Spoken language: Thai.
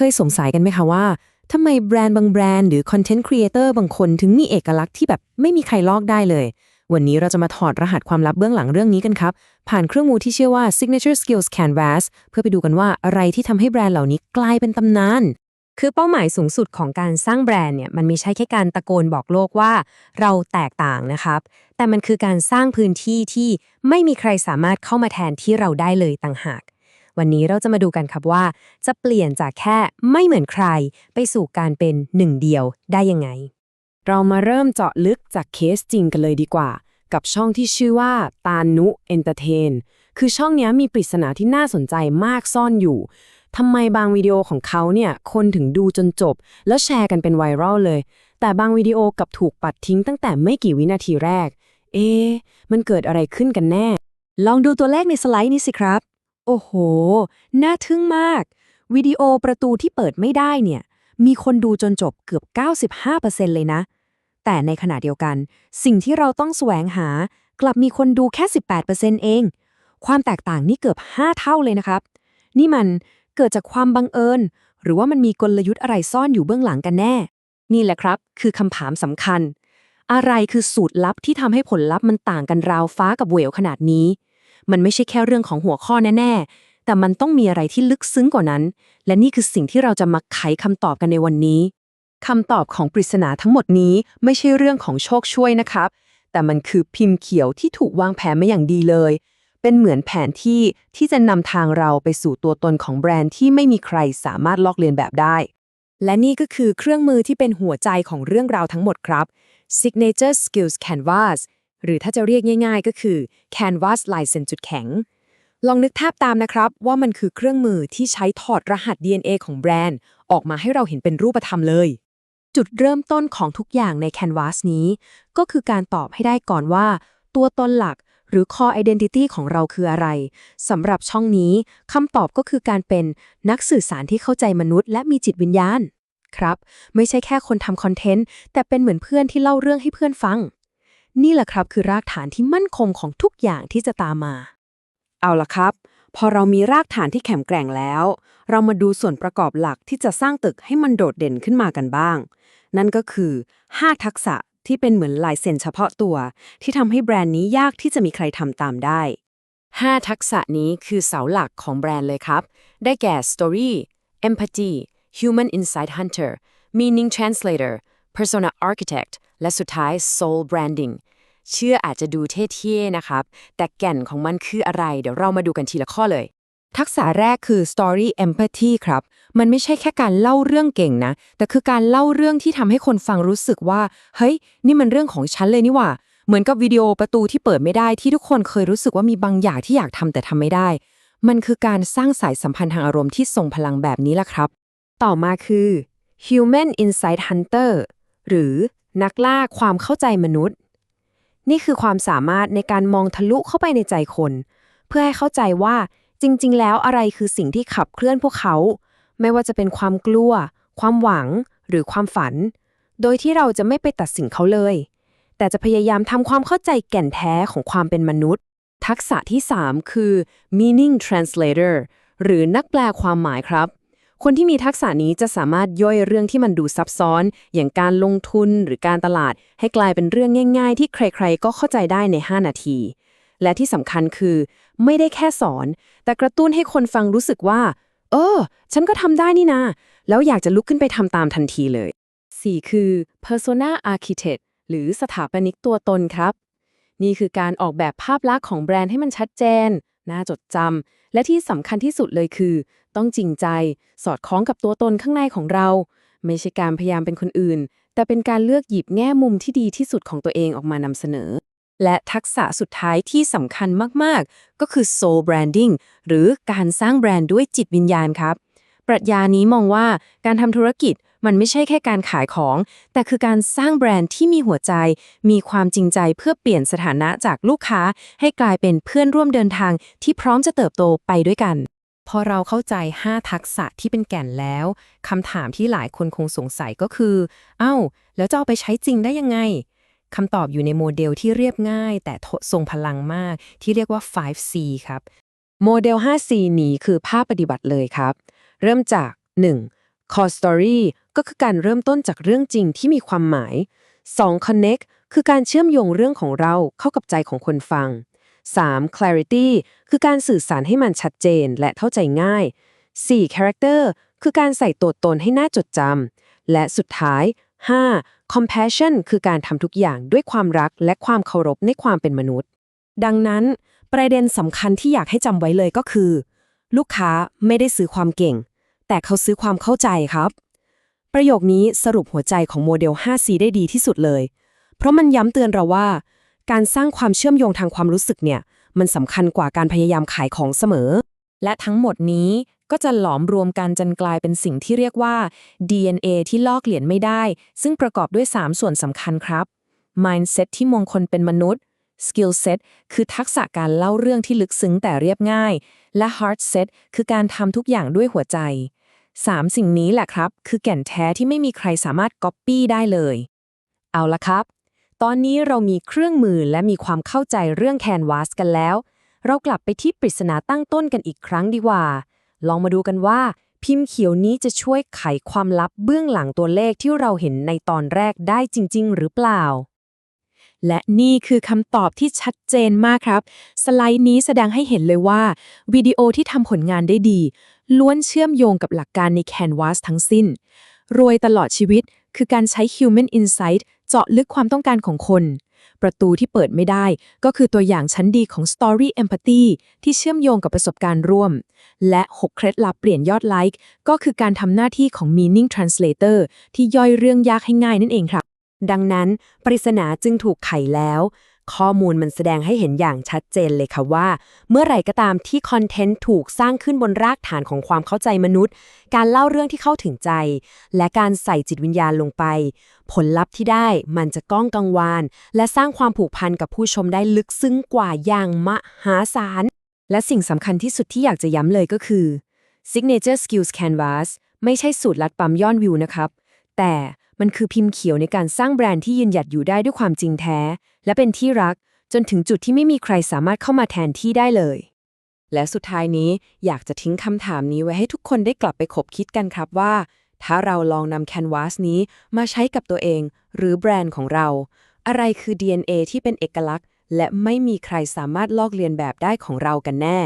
เคยสงสัยกันไหมคะว่าทำไมแบรนด์บางแบรนด์หรือคอนเทนต์ครีเอเตอร์บางคนถึงมีเอกลักษณ์ที่แบบไม่มีใครลอกได้เลย วันนี้เราจะมาถอดรหัสความลับเบื้องหลังเรื่องนี้กันครับ ผ่านเครื่องมือที่ชื่อว่า Signature Skills Canvas เพื่อไปดูกันว่าอะไรที่ทำให้แบรนด์เหล่านี้กลายเป็นตำนาน คือเป้าหมายสูงสุดของการสร้างแบรนด์เนี่ยมันไม่ใช่แค่การตะโกนบอกโลกว่า เราแตกต่างนะครับ แต่มันคือการสร้างพื้นที่ที่ไม่มีใครสามารถเข้ามาแทนที่เราได้เลยต่างหาก วันนี้เราจะมาดูกันครับว่า จะเปลี่ยนจากแค่ไม่เหมือนใคร ไปสู่การเป็นหนึ่งเดียวได้ยังไง เรามาเริ่มเจาะลึกจากเคสจริงกันเลยดีกว่า กับช่องที่ชื่อว่า ตานุเอนเตอร์เทนคือช่องนี้มีปริศนาที่น่าสนใจมากซ่อนอยู่ทำไมบางวิดีโอของเขาเนี่ยคนถึงดูจนจบ แล้วแชร์กันเป็นไวรัลเลย แต่บางวิดีโอกับถูกปัดทิ้งตั้งแต่ไม่กี่วินาทีแรก เอ๊ะมันเกิดอะไรขึ้นกันแน่ ลองดูตัวเลขในสไลด์นี้สิครับ โอ้โห น่าทึ่งมาก วิดีโอประตูที่เปิดไม่ได้เนี่ย มีคนดูจนจบเกือบ 95%เลยนะ แต่ในขณะเดียวกัน สิ่งที่เราต้องแสวงหากลับมีคนดูแค่ 18%เอง ความแตกต่างนี่เกือบ 5 เท่าเลยนะครับ นี่มันเกิดจากความบังเอิญ หรือว่ามันมีกลยุทธ์อะไรซ่อนอยู่เบื้องหลังกันแน่ นี่แหละครับ คือคำถามสำคัญ อะไรคือสูตรลับที่ทำให้ผลลัพธ์มันต่างกันราวฟ้ากับเหวขนาดนี้ มันไม่ใช่แค่เรื่องของหัวข้อแน่ๆ แต่มันต้องมีอะไรที่ลึกซึ้งกว่านั้น และนี่คือสิ่งที่เราจะมาไขคำตอบกันในวันนี้คำตอบของปริศนาทั้งหมดนี้ไม่ใช่เรื่องของโชคช่วยนะครับ แต่มันคือพิมพ์เขียวที่ถูกวางแผนมาอย่างดีเลย เป็นเหมือนแผนที่ที่จะนำทางเราไปสู่ตัวตนของแบรนด์ที่ไม่มีใครสามารถลอกเลียนแบบได้ และนี่ก็คือเครื่องมือที่เป็นหัวใจของเรื่องราวทั้งหมดครับ Signature Skills Canvas หรือถ้าจะเรียกง่ายๆ ก็คือ Canvas ลายเซ็นจุดแข็ง ลองนึกภาพตามนะครับว่ามันคือเครื่องมือที่ใช้ถอดรหัส DNA ของแบรนด์ ออกมาให้เราเห็นเป็นรูปธรรมเลย จุดเริ่มต้นของทุกอย่างใน Canvas นี้ ก็คือการตอบให้ได้ก่อนว่า ตัวตนหลักหรือ core identity ของเราคืออะไร สำหรับช่องนี้คำตอบก็คือการเป็นนักสื่อสารที่เข้าใจมนุษย์ และมีจิตวิญญาณ ครับ ไม่ใช่แค่คนทำคอนเทนต์ แต่เป็นเหมือนเพื่อนที่เล่าเรื่องให้เพื่อนฟัง นี่แหละครับคือรากฐานที่มั่นคงของทุกอย่างที่จะตามมา เอาละครับ พอเรามีรากฐานที่แข็งแกร่งแล้ว เรามาดูส่วนประกอบหลักที่จะสร้างตึกให้มันโดดเด่นขึ้นมากันบ้าง นั่นก็คือ 5 ทักษะที่เป็นเหมือนลายเซ็นเฉพาะตัว ที่ทำให้แบรนด์นี้ยากที่จะมีใครทำตามได้ 5 ทักษะนี้คือเสาหลักของแบรนด์เลยครับ ได้แก่ Story Empathy Human Insight Hunter Meaning Translator Persona Architect และสุดท้าย Soul Branding เชื่ออาจจะดูเท่ๆนะครับ แต่แก่นของมันคืออะไร เดี๋ยวเรามาดูกันทีละข้อเลย ทักษะแรกคือ story empathy ครับ มันไม่ใช่แค่การเล่าเรื่องเก่งนะ แต่คือการเล่าเรื่องที่ทำให้คนฟังรู้สึกว่า เฮ้ย นี่มันเรื่องของฉันเลยนี่หว่า เหมือนกับวิดีโอประตูที่เปิดไม่ได้ที่ทุกคนเคยรู้สึกว่ามีบางอย่างที่อยากทำแต่ทำไม่ได้ มันคือการสร้างสายสัมพันธ์ทางอารมณ์ที่ทรงพลังแบบนี้ล่ะครับ ต่อมาคือ human insight hunter หรือ นักล่าความเข้าใจมนุษย์ นี่คือความสามารถในการมองทะลุเข้าไปในใจคน เพื่อให้เข้าใจว่าจริง ๆ แล้วอะไรคือสิ่งที่ขับเคลื่อนพวกเขา ไม่ว่าจะเป็นความกลัว ความหวัง หรือความฝัน โดยที่เราจะไม่ไปตัดสินเขาเลย แต่จะพยายามทำความเข้าใจแก่นแท้ของความเป็นมนุษย์ ทักษะที่ 3 คือ meaning translator หรือนักแปลความหมายครับ คนที่มีทักษะนี้จะสามารถย่อยเรื่องที่มันดูซับซ้อน อย่างการลงทุนหรือการตลาด ให้กลายเป็นเรื่องง่าย ๆ ที่ใครๆ ก็เข้าใจได้ใน 5 นาที และที่สำคัญคือ ไม่ได้แค่สอน แต่กระตุ้นให้คนฟังรู้สึกว่า เออ ฉันก็ทำได้นี่นาแล้วอยากจะลุกขึ้นไปทำตามทันทีเลย 4 คือ persona architect หรือสถาปนิกตัวตนครับ นี่คือการออกแบบภาพลักษณ์ของแบรนด์ให้มันชัดเจน น่าจดจำ และที่สำคัญที่สุดเลยคือ ต้องจริงใจ สอดคล้องกับตัวตนข้างในของเรา ไม่ใช่การพยายามเป็นคนอื่น แต่เป็นการเลือกหยิบแง่มุมที่ดีที่สุดของตัวเองออกมานำเสนอ และทักษะสุดท้ายที่สำคัญมาก ๆ ก็คือ soul branding หรือการสร้างแบรนด์ด้วยจิตวิญญาณครับ ปรัชญานี้มองว่าการทำธุรกิจมันไม่ใช่แค่การขายของ แต่คือการสร้างแบรนด์ที่มีหัวใจ มีความจริงใจเพื่อเปลี่ยนสถานะจากลูกค้า ให้กลายเป็นเพื่อนร่วมเดินทางที่พร้อมจะเติบโตไปด้วยกัน พอเราเข้าใจ 5 ทักษะที่เป็นแก่นแล้วคำถามที่หลายคนคงสงสัยก็คือ เอ้า แล้วจะเอาไปใช้จริงได้ยังไงคำตอบอยู่ในโมเดลที่เรียบง่าย แต่ทรงพลังมากที่เรียกว่า 5C ครับ โมเดล 5C นี้คือภาพปฏิบัติเลยครับ เริ่มจาก 1. core story ก็คือการเริ่มต้นจากเรื่องจริงที่มีความหมาย 2. connect คือการเชื่อมโยงเรื่องของเราเข้ากับใจของคนฟัง 3. clarity คือการสื่อสารให้มันชัดเจนและเข้าใจง่าย 4. character คือการใส่ตัวตนให้น่าจดจำ และสุดท้าย 5. compassion คือการทำทุกอย่างด้วยความรักและความเคารพในความเป็นมนุษย์ ดังนั้น ประเด็นสำคัญที่อยากให้จำไว้เลยก็คือ ลูกค้าไม่ได้ซื้อความเก่ง แต่เขาซื้อความเข้าใจครับ ประโยคนี้สรุปหัวใจของโมเดล 5C ได้ดีที่สุดเลย เพราะมันย้ำเตือนเราว่า การสร้างความเชื่อมโยงทางความรู้สึกเนี่ย มันสำคัญกว่าการพยายามขายของเสมอ และทั้งหมดนี้ก็จะหลอมรวมกันจนกลายเป็นสิ่งที่เรียกว่า DNA ที่ลอกเหรียญไม่ได้ ซึ่งประกอบด้วย 3 ส่วนสำคัญครับ mindset ที่มงคลเป็นมนุษย์ skill set คือทักษะการเล่าเรื่องที่ลึกซึ้งแต่เรียบง่าย และ heart set คือการทำทุกอย่างด้วยหัวใจ 3 สิ่งนี้แหละครับ คือแก่นแท้ที่ไม่มีใครสามารถก๊อปปี้ได้เลย เอาละครับ ตอนนี้เรามีเครื่องมือและมีความเข้าใจเรื่อง Canvas กันแล้ว เรากลับไปที่ปริศนาตั้งต้นกันอีกครั้งดีกว่า ลองมาดูกันว่า พิมพ์เขียวนี้จะช่วยไขความลับเบื้องหลังตัวเลขที่เราเห็นในตอนแรกได้จริง ๆ หรือเปล่า และนี่คือคำตอบที่ชัดเจนมากครับ สไลด์นี้แสดงให้เห็นเลยว่า วิดีโอที่ทำผลงานได้ดี ล้วนเชื่อมโยงกับหลักการใน Canvas ทั้งสิ้น รวยตลอดชีวิตคือการใช้ Human Insight เจาะลึกความต้องการของคน ประตูที่เปิดไม่ได้ ก็คือตัวอย่างชั้นดีของ Story Empathy ที่เชื่อมโยงกับประสบการณ์ร่วม และ 6 เคล็ดลับเปลี่ยนยอดไลค์ก็คือการทำหน้าที่ของ Meaning Translator ที่ย่อยเรื่องยากให้ง่ายนั่นเองครับ ดังนั้น ปริศนาจึงถูกไขแล้ว ข้อมูลมันแสดงให้เห็นอย่างชัดเจนเลยค่ะว่า เมื่อไหร่ก็ตามที่คอนเทนต์ถูกสร้างขึ้นบนรากฐานของความเข้าใจมนุษย์ การเล่าเรื่องที่เข้าถึงใจ และการใส่จิตวิญญาณลงไป ผลลัพธ์ที่ได้มันจะก้องกังวาน และสร้างความผูกพันกับผู้ชมได้ลึกซึ้งกว่าอย่างมหาศาลและสิ่งสำคัญที่สุดที่อยากจะย้ำเลยก็คือ Signature Skills Canvas ไม่ใช่สูตรลัดปั๊มยอดวิวนะครับ แต่ มันคือพิมพ์เขียวในการสร้างแบรนด์ที่ยืนหยัดอยู่ได้ด้วยความจริงแท้ และเป็นที่รัก จนถึงจุดที่ไม่มีใครสามารถเข้ามาแทนที่ได้เลย และสุดท้ายนี้อยากจะทิ้งคำถามนี้ไว้ให้ทุกคนได้กลับไปคบคิดกันครับว่า ถ้าเราลองนำ Canvas นี้มาใช้กับตัวเอง หรือแบรนด์ของเรา อะไรคือ DNA ที่เป็นเอกลักษณ์ และไม่มีใครสามารถลอกเลียนแบบได้ของเรากันแน่